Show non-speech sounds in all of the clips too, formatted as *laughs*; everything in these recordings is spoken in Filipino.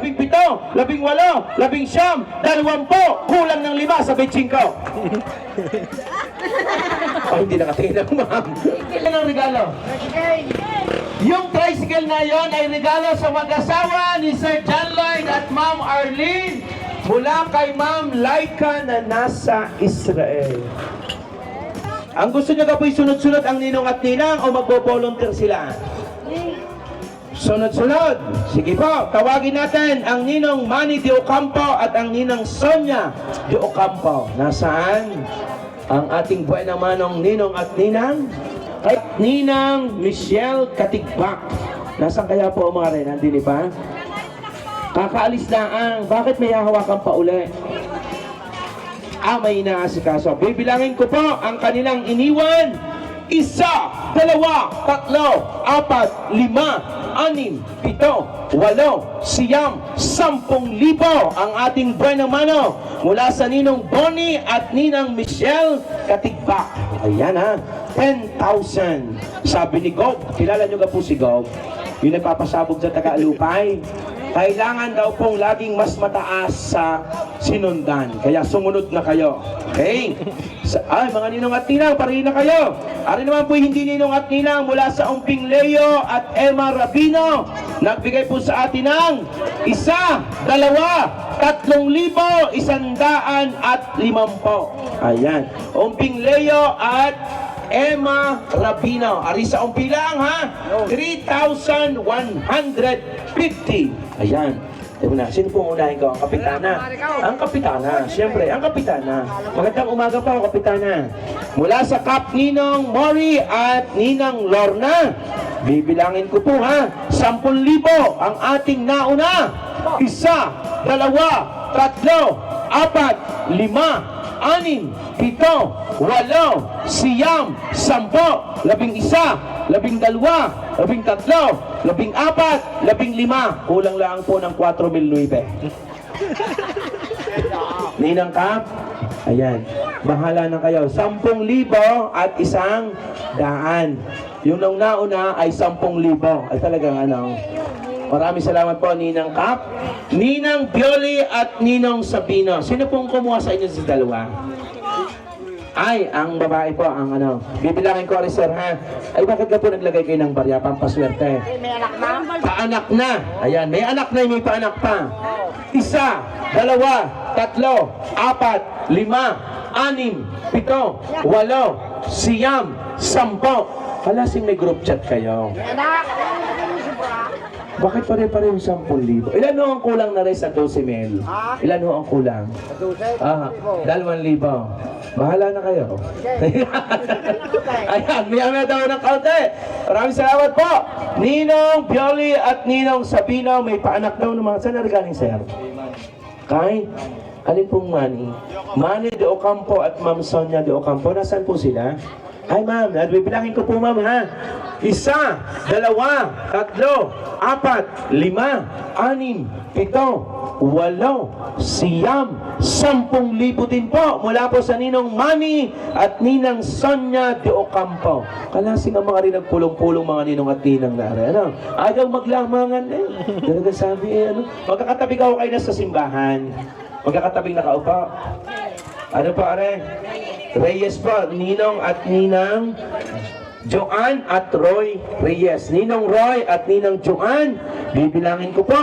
labing pito, labing walo, labing siyam, dalawampo, kulang ng lima sa bitching ko. *laughs* oh, hindi nakatingin ako, ma'am. Yan ang regalo. Yung tricycle na yon ay regalo sa mag-asawa ni Sir John Lloyd at Ma'am Arlene mula kay Ma'am Laika na nasa Israel. Ang gusto niyo ka po'y sunod-sunod ang ninong at ninang o magbo-volunteer sila? Sunod-sunod. Sige po, tawagin natin ang ninong Manny de Ocampo at ang ninang Sonia de Ocampo. Nasaan ang ating buwan manong ninong at ninang? Kay Ninang Michelle Katigbak. Nasaan kaya po mga rin? Nandini ba? Kakaalis na ang. Bakit may hahawakan pa uli? Ah, may inaasikaso. Bibilangin ko po ang kanilang iniwan. Isa, dalawa, tatlo, apat, lima, anim, pito, walo, siyam, sampung libo ang ating buwan mano mula sa Ninong Bonnie at Ninang Michelle Katigbak. Ayan ha, 10,000. Sabi ni Gob, kilala nyo ka po si Gob? Yung nagpapasabog sa Tagalupay. Kailangan daw pong laging mas mataas sa sinundan. Kaya sumunod na kayo. Okay? Sa, ay, mga ninong at ninang, parehin na kayo. Ari naman po hindi ninong at ninang mula sa Umping Leo at Emma Rabino. Nagbigay po sa atin ng isa, dalawa, tatlong libo, isandaan at limampo. Ayan. Umping Leo at Emma Rabino. Ari sa umpilang ha? 3,150. Ayan. Ito na. Sino pong unahin ko? Ang kapitana. Ang kapitana. Siyempre, ang kapitana. Magandang umaga po, kapitana. Mula sa Kap Ninong Mori at Ninang Lorna. Bibilangin ko po ha. 10,000 ang ating nauna. Isa, dalawa, tatlo, apat, lima, anim, pito, walo, siyam, sampo, labing isa, labing dalawa, labing tatlo, labing apat, labing lima. Kulang lang po ng 4,009. *laughs* Ninang Kap, ayan, bahala na kayo. Sampung libo at isang daan. Yung nauna ay sampung libo. Ay talagang ano, Maraming salamat po, Ninang Kap, Ninang Pioli at Ninong Sabino. Sino pong kumuha sa inyo sa dalawa? Ay, ang babae po, ang ano. Bibilangin ko, rin, sir, ha? Ay, bakit ka po naglagay kayo ng barya? Pampaswerte. May anak na? Paanak na. Ayan, may anak na, may paanak pa. Isa, dalawa, tatlo, apat, lima, anim, pito, walo, siyam, sampo. Wala sing may group chat kayo. Anak! Bakit pare-pareho 10,000? Ilan ho ang kulang na rin sa 12 mil? Ilan ho ang kulang? Ah, 2,000. Bahala na kayo. *laughs* Ayan, may daw ng kaunti. Maraming salamat po. Ninong Pioli at Ninong Sabino, may paanak daw ng mga saan na galing, sir? Kay? Alin pong Manny? Manny de Ocampo at Ma'am Sonia de Ocampo. Nasaan po sila? Ay ma'am, bibilangin ko po ma'am ha. Isa, dalawa, tatlo, apat, lima, anim, pito, walo, siyam, sampung libo din po mula po sa Ninong Mami at Ninang Sonia de Ocampo. Kalasing ang mga rin nagpulong-pulong mga ninong at ninang nare. Ano? Ayaw maglamangan eh. Talaga sabi eh, ano? Magkakatabi ka kayo na sa simbahan. Magkakatabing nakaupo. Ano po, are? Reyes po, Ninong at Ninang Joanne at Roy Reyes. Ninong Roy at Ninang Joanne, bibilangin ko po.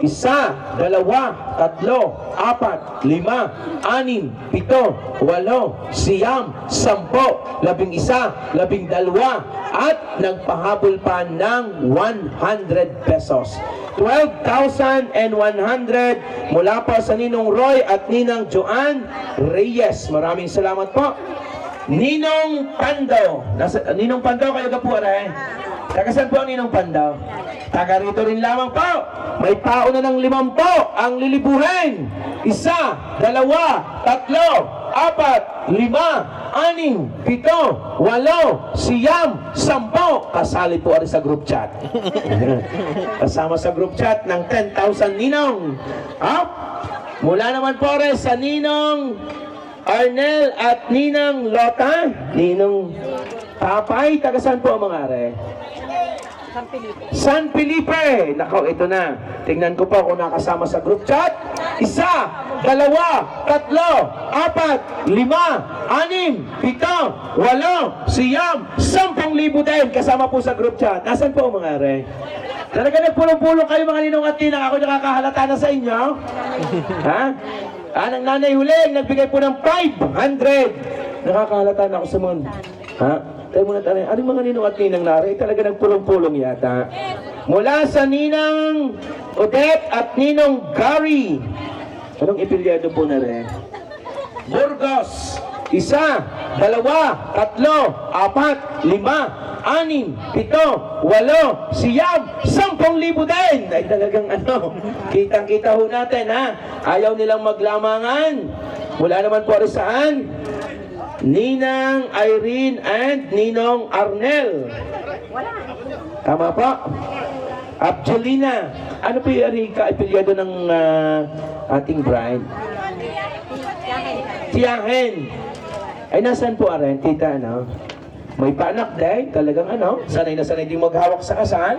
Isa, dalawa, tatlo, apat, lima, anim, pito, walo, siyam, sampo, labing isa, labing dalawa, at nagpahabol pa ng 100 pesos. 12,100 mula po sa Ninong Roy at Ninang Joanne Reyes. Maraming salamat po. Ninong Pando. Nasa, Ninong Pando, kayo ka po, aray? Taga saan po ang Ninong Pando? Taga rito rin lamang po. May tao na ng limampo ang lilibuhin. Isa, dalawa, tatlo, apat, lima, anim, pito, walo, siyam, sampo. Kasali po ari sa group chat. *laughs* Kasama sa group chat ng 10,000 ninong. Up. Mula naman po rin sa ninong Arnel at ninang Lota. Ninong Papay, taga saan po ang mga are? San Felipe. San Felipe. Nako, ito na. Tingnan ko po kung nakasama sa group chat. Isa, dalawa, tatlo, apat, lima, anim, pito, walo, siyam, sampung libo din kasama po sa group chat. Nasaan po mga are? Talaga nagpulong-pulong kayo mga ninong at tinang ako nakakahalata na sa inyo? ha? Ah, ng nanay huling, nagbigay po ng 500. Nakakahalata na ako sa mga... Ha? Tayo muna tayo. Ano mga ninong at ninang nari? Talaga nagpulong-pulong yata. Mula sa ninang Odette at ninong Gary. Anong ipilyado po na rin? Burgos. Isa, dalawa, tatlo, apat, lima, anim, pito, walo, siyam, sampung libo din. Ay talagang ano, kitang-kita ho natin ha. Ayaw nilang maglamangan. Wala naman po rin saan. Ninang Irene and Ninong Arnel. Tama po. Abjelina. Ano po yung ka-apilyado ng ah, ating bride? Tiyahin. Ay, nasaan po Aren, tita, ano? May panak din, talagang ano, sanay na sanay din maghawak sa kasal.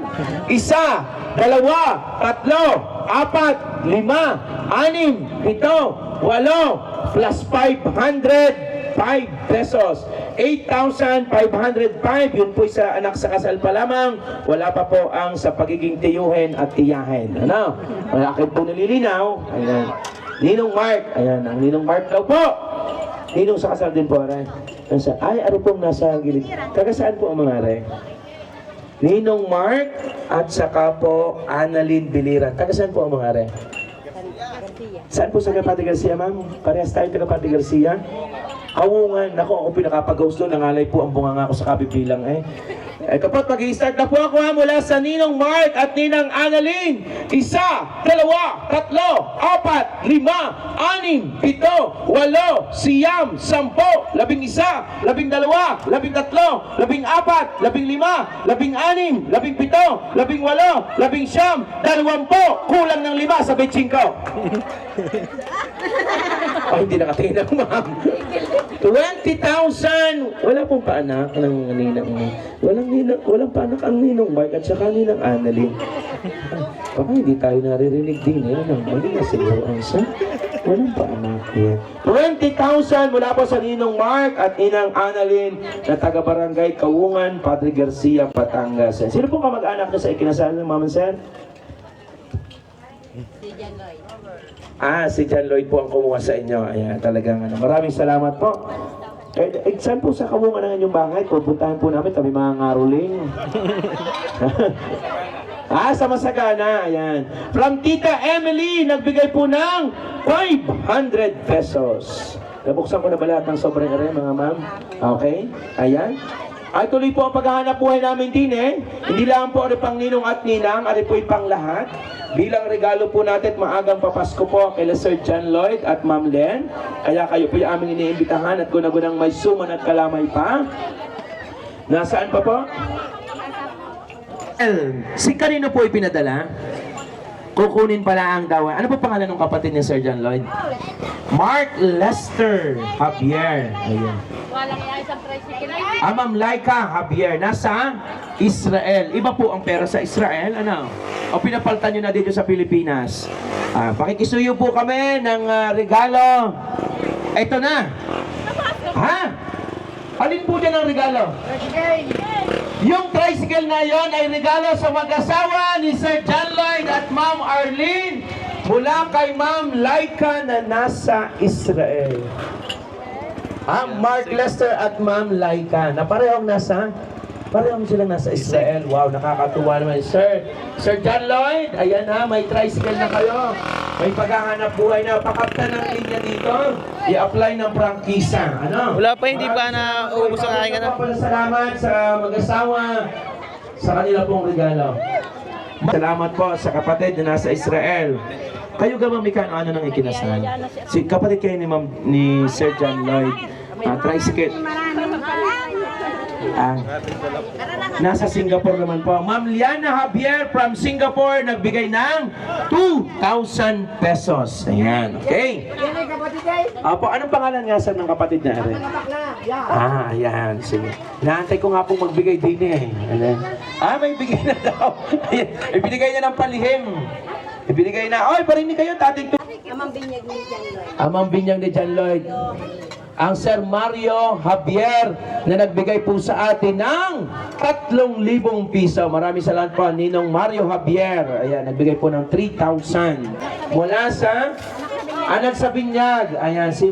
Isa, dalawa, tatlo, apat, lima, anim, pito, walo, plus 500, 5 pesos. 8,505, yun po sa anak sa kasal pa lamang. Wala pa po ang sa pagiging tiyuhin at tiyahin. Ano? Wala akin po nalilinaw. Ayan. Ninong Mark. Ayan, ang Ninong Mark daw po. Ninong sa kasal din po, Aray. Nasa, ay, ano pong nasa gilid? Taga saan po ang mga Aray? Ninong Mark at saka po Annalyn Biliran. Taga saan po ang mga Aray? Saan po sa Kapati Garcia, ma'am? Parehas tayo taga Kapati Garcia. Kawungan. Naku, ako pinakapag-host doon. Nangalay po ang bunga nga ako sa kabibilang eh. Ito po, mag-i-start na po ako ha, mula sa Ninong Mark at Ninang Annalyn. Isa, dalawa, tatlo, apat, lima, anim, pito, walo, siyam, sampo, labing isa, labing dalawa, labing tatlo, labing apat, labing lima, labing anim, labing pito, labing walo, labing siyam, dalawampo, kulang ng lima sa betching ko. *laughs* Ay, hindi nakatingin ako, ma'am. 20,000! Wala pong paanak ng ninang Walang ninang, walang paanak ang ninong Mark at saka ninang Annalyn. Baka hindi tayo naririnig din eh. Ano, mali na siguro ang sa. Walang paanak yan. 20,000 mula po sa ninong Mark at ninang Annalyn na taga-barangay Kawungan, Padre Garcia, Batangas. Sino pong kamag-anak na sa ikinasal ng Mama Sen? Si Jan Lloyd. Ah, si John Lloyd po ang kumuha sa inyo. Ayan, talagang ano. Maraming salamat po. Eh, eh, sa kawungan ng inyong bahay? Pupuntahan po namin kami mga ngaruling. *laughs* ah, sa Masagana. Ayan. From Tita Emily, nagbigay po ng 500 pesos. Nabuksan ko na ba lahat ng sobrang ere, mga ma'am? Okay? Ayan. Ay tuloy po ang paghahanap buhay namin din eh. Hindi lang po ari pang ninong at ninang, ari po'y pang lahat. Bilang regalo po natin maagang papasko po kay Sir John Lloyd at Ma'am Len. Kaya kayo po yung aming iniimbitahan at gunagunang may suman at kalamay pa. Nasaan pa po? Si kanino po ipinadala? Kukunin pala ang dawa. Ano po pangalan ng kapatid ni Sir John Lloyd? Mark Lester Javier. Ayan. Ah, Ma'am Laika Javier, nasa Israel. Iba po ang pera sa Israel, ano? O pinapaltan nyo na dito sa Pilipinas. Ah, pakikisuyo po kami ng ah, regalo. Ito na. Ha? Alin po dyan ang regalo? Yung tricycle na yon ay regalo sa mag-asawa ni Sir John Lloyd at Ma'am Arlene mula kay Ma'am Laika na nasa Israel. Ah, Mark Lester at Ma'am Laika na parehong nasa Parehong silang nasa Israel. Wow, nakakatuwa naman. Sir, Sir John Lloyd, ayan ha, may tricycle na kayo. May paghahanap buhay na. Pakapta ng linya dito. I-apply ng prangkisa. Ano? Wala pa, hindi pa na ubus ang aking ano. Salamat sa mag-asawa sa kanila pong regalo. Salamat po sa kapatid na nasa Israel. Kayo gamang may kano ano nang ikinasal? Si kapatid kayo ni, Ma'am, ni Sir John Lloyd. Ah, tricycle. Ah, nasa Singapore naman po. Ma'am Liana Javier from Singapore nagbigay ng 2,000 pesos. Ayan, okay. Apo, anong pangalan nga sir ng kapatid na. Yeah. Ah, ayan. Sige. Naantay ko nga pong magbigay din eh. Ano? Ah, may bigay na daw. Ayan. Ibinigay niya ng palihim. Ibinigay na. Oy, parinig kayo, tating Amang binyag ni Jan Lloyd. Amang binyang ni John Lloyd. Ang Sir Mario Javier na nagbigay po sa atin ng 3,000 piso. Maraming salamat po, Ninong Mario Javier. Ayan, nagbigay po ng 3,000. Mula sa anak sa binyag. Ayan, si...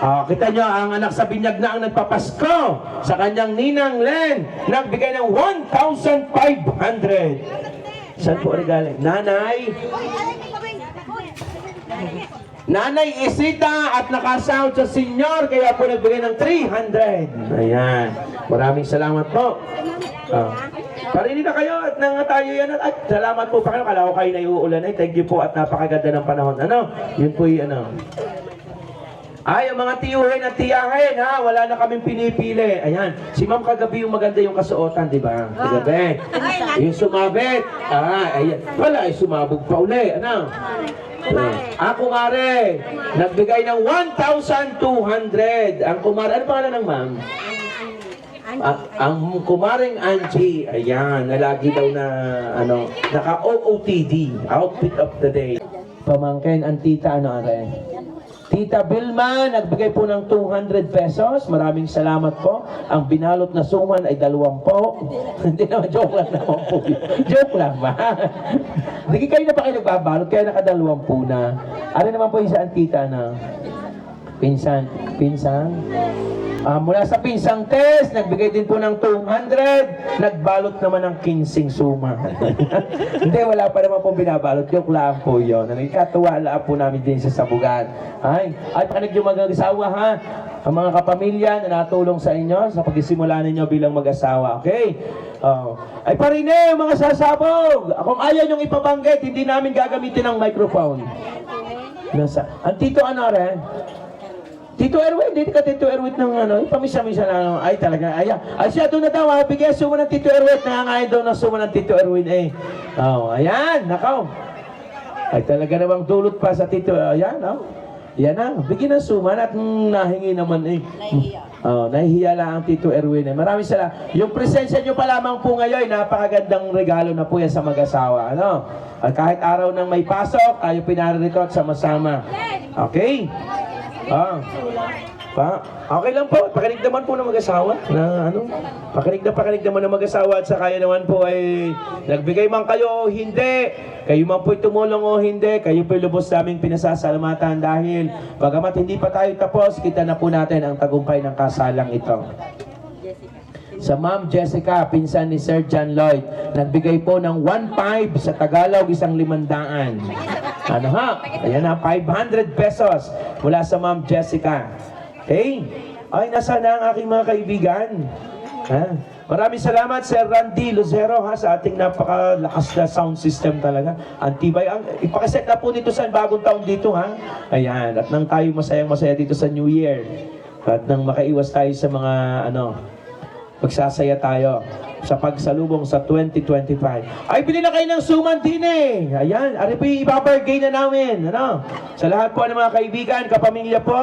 Ah, kita nyo, ang anak sa binyag na ang nagpapasko sa kanyang ninang Len. Nagbigay ng 1,500. Saan po regaling? Nanay, Nanay Isita at nakasound sa senior kaya po nagbigay ng 300. Ayan. Maraming salamat po. Oh. Parinig na kayo at nang tayo yan at salamat po pa kayo. Kala ko kayo na iuulan ay thank you po at napakaganda ng panahon. Ano? Yun po yung ano. Ay, ang mga tiyuhin at tiyahin, ha? Wala na kaming pinipili. Ayan. Si ma'am kagabi yung maganda yung kasuotan, di ba? Kagabi. Yung sumabit. Ah, ayan. Wala, ay sumabog pa uli. Ano? Ah, kumare. Nagbigay ng 1,200. Ang kumare, ano pangalan ng ma'am? Ah, ang kumaring Angie, ayan, na lagi daw na, ano, naka-OOTD, outfit of the day. Pamangkin, ang tita, ano, are? Tita Vilma, nagbigay po ng 200 pesos. Maraming salamat po. Ang binalot na suman ay dalawang po. *laughs* Hindi naman, joke lang naman po. joke lang ba? *laughs* Hindi kayo na pa kayo nagbabalot, kaya nakadalawang po na. Ano naman po yung saan tita na? Pinsan. Pinsan? Ah, mula sa pinsang test, nagbigay din po ng 200. Nagbalot naman ng 15 suma. *laughs* Hindi, wala pa naman pong binabalot. Joke lang po yun. Nagkatuwa lang po namin din sa sabugan. Ay, ay pakinig yung mag-asawa ha. Ang mga kapamilya na natulong sa inyo sa pagsisimula ninyo bilang mag-asawa. Okay? Oh. Ay parine, mga sasabog! Kung ayaw niyong ipabanggit, hindi namin gagamitin ang microphone. Nasa, ang tito ano rin? Tito Erwin, hindi ka Tito Erwin ng ano, pamisa-misa na ano, ay talaga, ay, ay siya doon na daw, ha, bigyan suma ng Tito Erwin, nangangayon daw ng suma ng Tito Erwin eh. Oh, ayan, nakaw. Ay talaga namang dulot pa sa Tito, ayan, oh. Yan na, bigyan ng suman at mm, nahingi naman eh. Nahihiya. Oh, nahihiya lang ang Tito Erwin eh. Maraming salamat. Yung presensya nyo pa lamang po ngayon, napakagandang regalo na po yan sa mag-asawa. Ano? At kahit araw nang may pasok, tayo pinarito at sama-sama. Okay? Ah. Pa, okay lang po. Pakinig naman po ng mag-asawa na ano. Pakinig na pakinig naman ng mag-asawa at sa kaya naman po ay nagbigay man kayo o hindi. Kayo man po tumulong o hindi. Kayo po lubos naming pinasasalamatan dahil bagamat hindi pa tayo tapos, kita na po natin ang tagumpay ng kasalang ito. Sa Ma'am Jessica, pinsan ni Sir John Lloyd, nagbigay po ng 1.5 sa Tagalog, isang limandaan. Ano ha? Ayan na, 500 pesos mula sa Ma'am Jessica. Okay? Ay, nasa na ang aking mga kaibigan? Ha? Maraming salamat, Sir Randy Lucero, ha, sa ating napakalakas na sound system talaga. Antibay. Ang, ipakiset na po dito sa bagong taon dito, ha? Ayan. At nang tayo masayang-masaya dito sa New Year. At nang makaiwas tayo sa mga, ano, magsasaya tayo sa pagsalubong sa 2025. Ay, bili na kayo ng suman din eh. Ayan, ari po ibabargay na namin. Ano? Sa lahat po ng mga kaibigan, kapamilya po,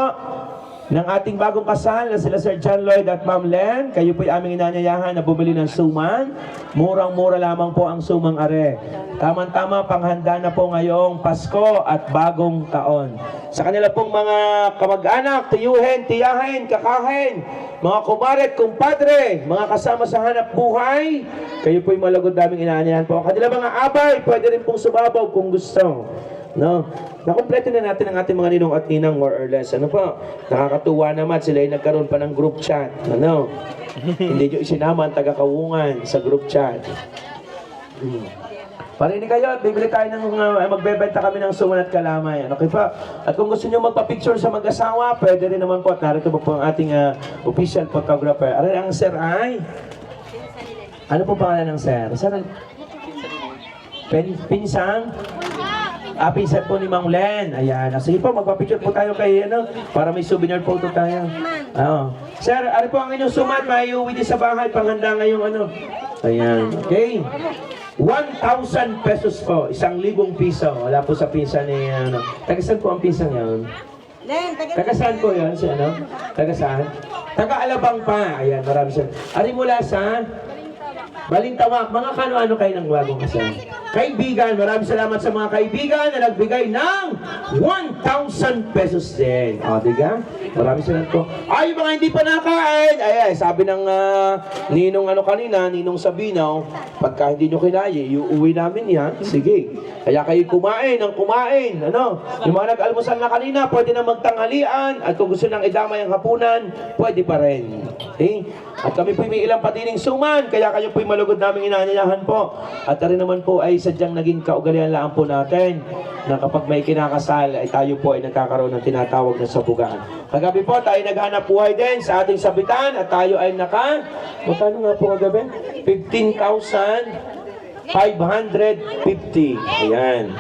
ng ating bagong kasal na sila Sir John Lloyd at Ma'am Len. Kayo po'y aming inanyayahan na bumili ng suman. Murang-mura lamang po ang sumang are. Tama-tama panghanda na po ngayong Pasko at bagong taon. Sa kanila pong mga kamag-anak, tiyuhin, tiyahin, kakahin, mga kumaret, kumpadre, mga kasama sa hanap buhay, kayo po'y malagod daming inaanyahan po. Kanila mga abay, pwede rin pong sumabaw kung gusto. No? Nakompleto na natin ang ating mga ninong at ninang more or less. Ano po? Nakakatuwa naman sila ay nagkaroon pa ng group chat. Ano? *laughs* Hindi nyo isinama ang taga-kawungan sa group chat. Hmm. Parinig kayo bibili tayo ng uh, magbebenta kami ng suman at kalamay. Ano kayo pa? At kung gusto nyo magpa-picture sa mag-asawa, pwede rin naman po. At narito po po ang ating uh, official photographer. Ano ang sir ay? Ano po pangalan ng sir? Sir, Pin pinsang? Pinsan po ni Mang Len. Ayan. Ah, sige po, magpapicture po tayo kay, ano, para may souvenir photo tayo. Oo. Sir, ano po ang inyong sumat? Maiuwi din sa bahay, panghanda ngayong ano. Ayan. Okay. 1,000 pesos po. Isang libong piso. Wala po sa pinsan ni, ano. Taga saan po ang pinsan yan? Len, taga Taga saan po yan? Si ano? Taga saan? Taga Alabang pa. Ayan, marami siya. Ari mula sa? Balintawak. Mga kano-ano kayo ng bagong kasal? Kaibigan, maraming salamat sa mga kaibigan na nagbigay ng 1,000 pesos din. O, diga? Maraming salamat po. Ay, mga hindi pa nakain. Ay, ay, sabi ng ah, ninong ano kanina, ninong Sabinaw, pagka hindi nyo kinaya, iuwi namin yan. Sige. Kaya kayo kumain ng kumain. Ano? Yung mga nag-almusal na kanina, pwede na magtanghalian. At kung gusto nang idamay ang hapunan, pwede pa rin. Okay? At kami po may ilang patining suman, kaya kayo po'y malugod namin inanyayahan po. At rin naman po ay sadyang naging kaugalian lang po natin na kapag may kinakasal ay tayo po ay nagkakaroon ng tinatawag na sabugaan. Kagabi po tayo naghanap buhay din sa ating sabitan at tayo ay naka, magkano nga po kagabi? 15,550. Ayan.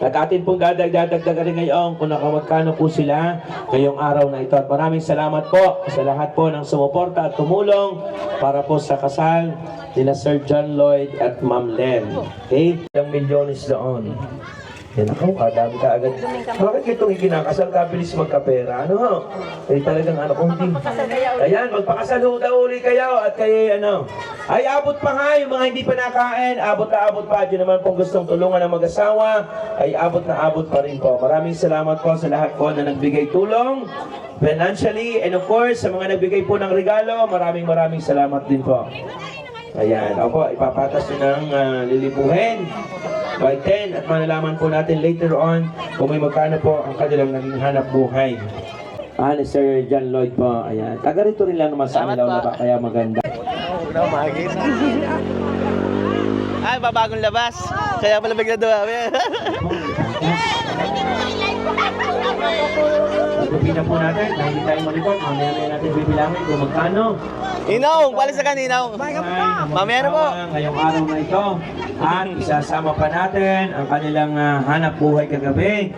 At atin pong dadagdagan rin ngayon kung nakamagkano po sila ngayong araw na ito. At maraming salamat po sa lahat po ng sumuporta at tumulong para po sa kasal nila Sir John Lloyd at Ma'am Len. Okay? Ilang milyones doon. Yan ako, kadami ka agad. Bakit itong ikinakasal ka, bilis magkapera? Ano ho? Eh talagang ano, kung hindi. Ayan, magpakasal ho daw uli kayo at kay ano. Ay, abot pa nga yung mga hindi pa nakain. Abot na abot pa. Diyan naman kung gustong tulungan ng mag-asawa, ay abot na abot pa rin po. Maraming salamat po sa lahat po na nagbigay tulong financially and of course sa mga nagbigay po ng regalo, maraming maraming salamat din po. Ayan, opo, ipapatas nyo ng ah, lilipuhin by 10 at malalaman po natin later on kung may magkano po ang kanilang naging hanap buhay. Ah, ni Sir John Lloyd po. Ayan. Taga rito rin lang naman sa Amilaw na ba? Kaya maganda. Ay, babagong labas. Kaya pala bigla dumami. Pagpapin na po natin, na hindi tayo malipot, mamaya na natin bibilangin kung magkano. Inong, balik sa kaninaw. Mamaya na po. Ngayong araw na ito. At isasama pa natin ang kanilang ah, hanap buhay kagabi.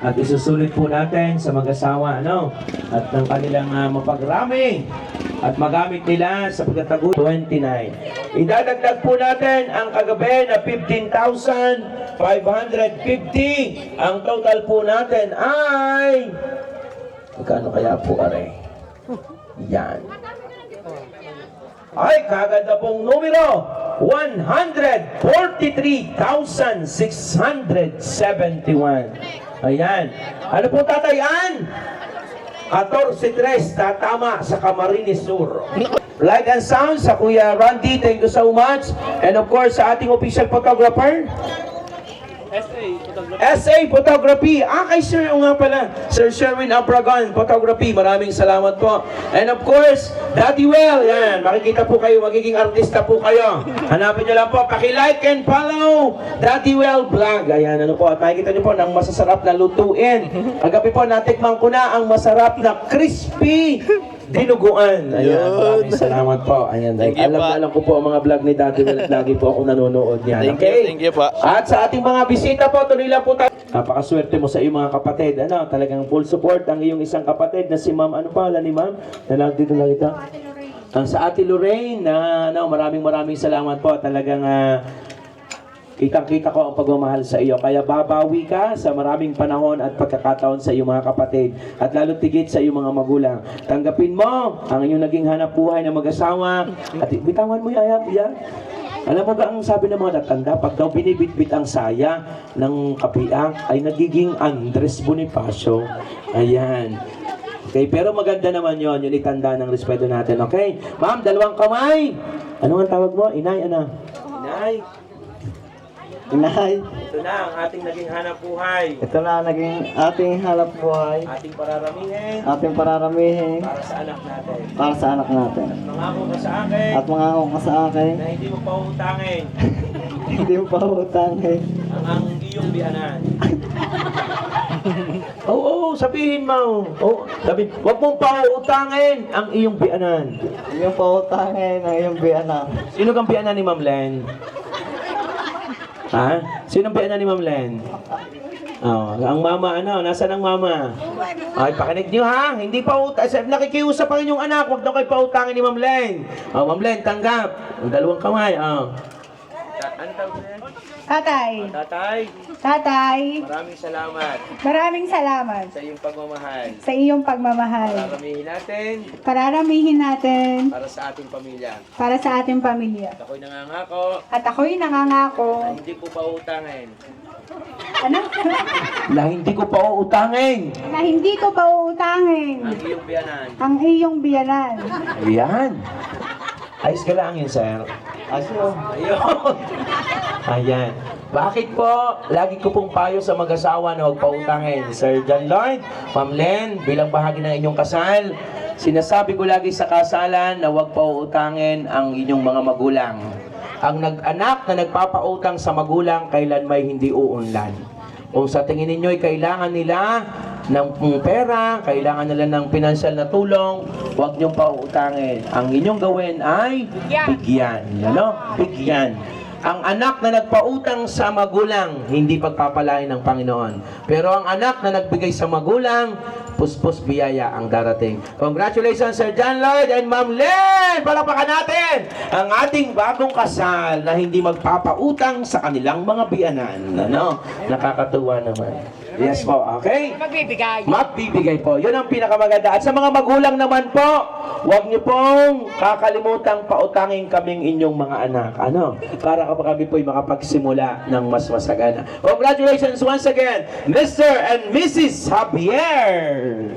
At isusulit po natin sa mag-asawa, ano? At ng kanilang ah, mapagrami at magamit nila sa pagtatago 29. Idadagdag po natin ang kagabi na 15,550. Ang total po natin ay... Magkano kaya po, are? Yan. Ay, kaganda pong numero. 143,671. Ayan. Ano po tatayan? 14-3, tatama sa Camarines Sur. Light and sound sa Kuya Randy, thank you so much. And of course, sa ating official photographer, SA Photography. Ah, kay Sir, o nga pala. Sir Sherwin Abragon, Photography. Maraming salamat po. And of course, Daddy Well. Yan, makikita po kayo, magiging artista po kayo. Hanapin nyo lang po. Paki-like and follow Daddy Well Vlog. Ayan, ano po. At makikita nyo po ng masasarap na lutuin. Kagabi po, natikman ko na ang masarap na crispy dinuguan. Ayan, Yun. maraming salamat po. Ayan, dahil Thank you alam po. na alam ko po ang mga vlog ni Daddy Well at lagi po ako nanonood niyan. Thank you, okay? thank you po. At sa ating mga bisita po, tuloy lang po tayo. Napakaswerte mo sa iyong mga kapatid. Ano, talagang full support ang iyong isang kapatid na si Ma'am. Ano pa ni Ma'am? Nalang dito lang ito. Ang sa Ate Lorraine na ano, maraming maraming salamat po. Talagang ah, kitang-kita ko ang pagmamahal sa iyo. Kaya babawi ka sa maraming panahon at pagkakataon sa iyong mga kapatid. At lalo tigit sa iyong mga magulang. Tanggapin mo ang inyong naging hanap buhay na mag-asawa. At bitawan mo yan, yan. Alam mo ba ang sabi ng mga tatanda, pag daw binibitbit ang saya ng kapiang, ay nagiging Andres Bonifacio. Ayan. Okay, pero maganda naman yon yung itanda ng respeto natin, okay? Ma'am, dalawang kamay! Ano ang tawag mo? Inay, ano? Inay! Inay, Ito na ang ating naging hanap buhay. ito na naging ating halap buhay, Ating pararamihin ating pararamihin para sa anak natin. para sa anak natin. Mangako ka sa akin At mga ka sa akin, na hindi mo pautangin *laughs* hindi mo pa utangin. ang, ang iyong biyanan. *laughs* Oo, oo, sabihin mo. Oo, sabi, wag mong pautangin ang iyong biyanan. Hindi mo pa utangin ang iyong biyanak. Sino kang biyanan ni Ma'am Len? Ha? Sinong biyanan ni Ma'am Len? Oh, ang mama ano, nasaan ang mama? Ay, pakinig niyo ha, hindi pa utang. Nakikiusap pa rin yung anak, huwag daw kayo pautangin ni Ma'am Len. Oh, Ma'am Len, tanggap. Ang dalawang kamay, oh. Tatay, Tatay, tatay, maraming salamat maraming salamat sa iyong pagmamahal. sa iyong pagmamahal. Paramihin natin Pararamihin natin para sa ating pamilya. para sa ating pamilya. At ako'y nangangako At ako'y nangangako. na hindi ko pa utangin. Ano? *laughs* Na hindi ko pa uutangin na hindi ko pa uutangin ang iyong biyanan. ang iyong biyanan. Ayan. Ayos ka lang yun, sir. Aso. Ayun. Ayan. Bakit po, lagi ko pong payo sa mag-asawa na huwag pautangin. Sir John Lloyd, Ma'am Len, bilang bahagi ng inyong kasal, sinasabi ko lagi sa kasalan na huwag pautangin ang inyong mga magulang. Ang nag-anak na nagpapautang sa magulang, kailan may hindi uunlad. Kung sa tingin ninyo ay kailangan nila ng pera, kailangan nila ng pinansyal na tulong, huwag niyong pauutangin. Ang inyong gawin ay bigyan. Ano? Bigyan. Ang anak na nagpautang sa magulang, hindi pagpapalain ng Panginoon. Pero ang anak na nagbigay sa magulang, puspos biyaya ang darating. Congratulations Sir John Lloyd and Ma'am Len! Palapakan natin ang ating bagong kasal na hindi magpapautang sa kanilang mga biyanan. Ano? Nakakatuwa naman. Yes po, okay? Magbibigay. Magbibigay po. Yun ang pinakamaganda. At sa mga magulang naman po, huwag niyo pong kakalimutang pautangin kaming inyong mga anak. Ano? Para kapag kami po'y makapagsimula ng mas masagana. Congratulations once again, Mr. and Mrs. Javier!